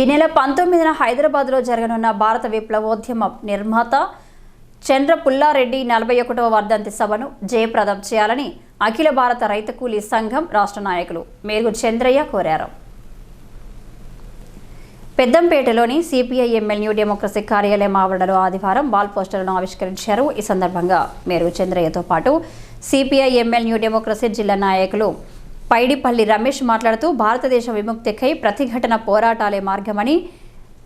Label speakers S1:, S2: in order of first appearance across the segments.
S1: ఈ నెల పంతొమ్మిదిన హైదరాబాద్లో జరగనున్న భారత విప్లవోద్యమ నిర్మాత చంద్ర పుల్లారెడ్డి నలభై ఒకటవ వర్ధంతి సభను జయప్రదం చేయాలని అఖిల భారత రైతు కూలీ సంఘం రాష్ట్ర నాయకులు మేరుగు చంద్రయ్య కోరారు. పెద్దంపేటలోని సిపిఐ ఎమ్మెల్ న్యూ డెమోక్రసీ కార్యాలయం ఆవరణలో ఆదివారం వాల్ పోస్టర్లను ఆవిష్కరించారు. ఈ సందర్భంగా మేరు చంద్రయ్యతో పాటు సిపిఐ ఎమ్మెల్ న్యూ డెమోక్రసీ జిల్లా నాయకులు పైడిపల్లి రమేష్ మాట్లాడుతూ భారతదేశ విముక్తికై ప్రతిఘటన పోరాటాలే మార్గమని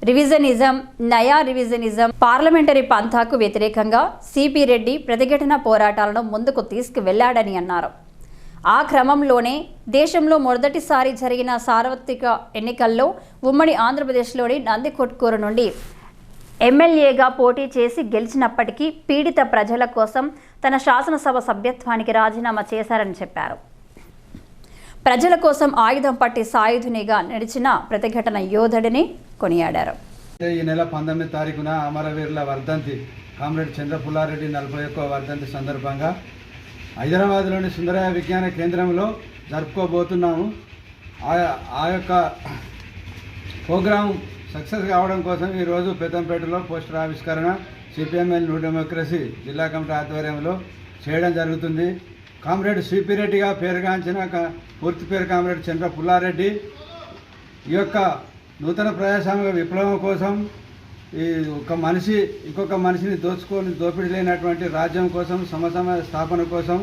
S1: రివిజనిజం నయా రివిజనిజం పార్లమెంటరీ పంథాకు వ్యతిరేకంగా సిపి రెడ్డి ప్రతిఘటన పోరాటాలను ముందుకు తీసుకువెళ్ళాడని అన్నారు. ఆ క్రమంలోనే దేశంలో మొదటిసారి జరిగిన సార్వత్రిక ఎన్నికల్లో ఉమ్మడి ఆంధ్రప్రదేశ్లోని నందికొట్కూరు నుండి ఎమ్మెల్యేగా పోటీ చేసి గెలిచినప్పటికీ పీడిత ప్రజల కోసం తన శాసనసభ సభ్యత్వానికి రాజీనామా చేశారని చెప్పారు. ప్రజల కోసం ఆయుధం పట్టి సాయుధునిగా నడిచిన ప్రతిఘటన యోధుడిని కొనియాడారు.
S2: ఈ నెల పంతొమ్మిది తారీఖున అమరవీరుల వర్ధంతి కామ్రేడ్ చంద్రపుల్లారెడ్డి నలభై ఒక్క వర్ధంతి సందర్భంగా హైదరాబాద్లోని సుందరయ విజ్ఞాన కేంద్రంలో జరుపుకోబోతున్నాము. ఆ యొక్క ప్రోగ్రాం సక్సెస్ కావడం కోసం ఈరోజు పెద్దంపేటలో పోస్టర్ ఆవిష్కరణ సిపిఎంఎల్ న్యూ డెమోక్రసీ జిల్లా కమిటీ ఆధ్వర్యంలో చేయడం జరుగుతుంది. కామ్రేడ్ సిపి రెడ్డిగా పేరుగాంచిన పూర్తి పేరు కామ్రేడ్ చంద్ర పుల్లారెడ్డి. ఈ యొక్క నూతన ప్రజాస్వామిక విప్లవం కోసం ఈ ఒక మనిషి ఇంకొక మనిషిని దోచుకొని దోపిడీ లేనటువంటి రాజ్యం కోసం సమసమ స్థాపన కోసం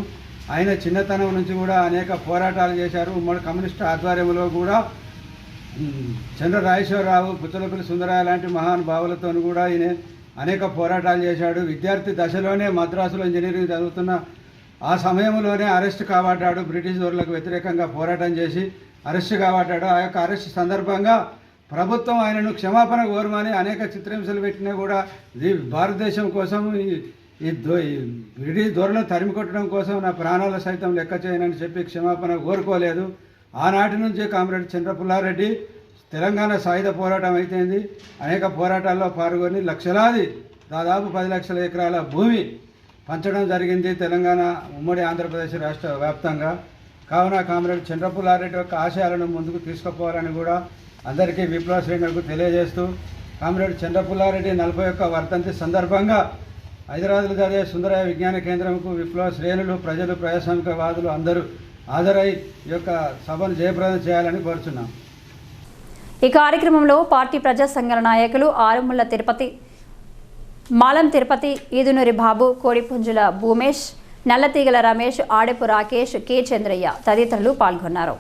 S2: ఆయన చిన్నతనం నుంచి కూడా అనేక పోరాటాలు చేశారు. ఉమ్మడి కమ్యూనిస్ట్ ఆధ్వర్యంలో కూడా చంద్ర రాజేశ్వరరావు పుచ్చలపల్లి సుందరరాయ లాంటి మహానుభావులతో కూడా ఈయన అనేక పోరాటాలు చేశాడు. విద్యార్థి దశలోనే మద్రాసులో ఇంజనీరింగ్ చదువుతున్న ఆ సమయంలోనే అరెస్ట్ కాబట్టాడు బ్రిటిష్ దొరలకు వ్యతిరేకంగా పోరాటం చేసి అరెస్ట్ కాబట్టాడు ఆ యొక్క అరెస్ట్ సందర్భంగా ప్రభుత్వం ఆయనను క్షమాపణ కోరమని అనేక చిత్రహింసలు పెట్టినా కూడా ఇది భారతదేశం కోసం ఈ- దో- ఈ బ్రిటిష్ దొరలను తరిమి కొట్టడం కోసం నా ప్రాణాలు సైతం లెక్క చేయనని చెప్పి క్షమాపణ కోరుకోలేదు. ఆనాటి నుంచి కామ్రేడ్ చంద్రపుల్లారెడ్డి తెలంగాణ సాయుధ పోరాటం అయితేంది. అనేక పోరాటాల్లో పాల్గొని లక్షలాది దాదాపు పది లక్షల ఎకరాల భూమి పంచడం జరిగింది తెలంగాణ ఉమ్మడి ఆంధ్రప్రదేశ్ రాష్ట్ర వ్యాప్తంగా. కావున కామ్రేడ్ చంద్రపుల్లారెడ్డి యొక్క ఆశయాలను ముందుకు తీసుకుపోవాలని కూడా అందరికీ విప్లవ శ్రేణులకు తెలియజేస్తూ కామ్రేడ్ చంద్రపుల్లారెడ్డి నలభై ఒక్క వర్ధంతి సందర్భంగా హైదరాబాద్లో జరిగే సుందరయ విజ్ఞాన కేంద్రంకు విప్లవ శ్రేణులు ప్రజలు ప్రజాస్వామికవాదులు అందరూ హాజరై ఈ యొక్క సభను జయప్రదం చేయాలని కోరుచున్నాం.
S1: ఈ కార్యక్రమంలో పార్టీ ప్రజా సంఘాల నాయకులు ఆరుముళ్ళ తిరుపతి మాలం తిరుపతి ఈదునూరి బాబు కోడిపుంజుల భూమేష్ నల్లతీగల రమేష్ ఆడెపు రాకేష్ కె చంద్రయ్య తదితరులు పాల్గొన్నారు.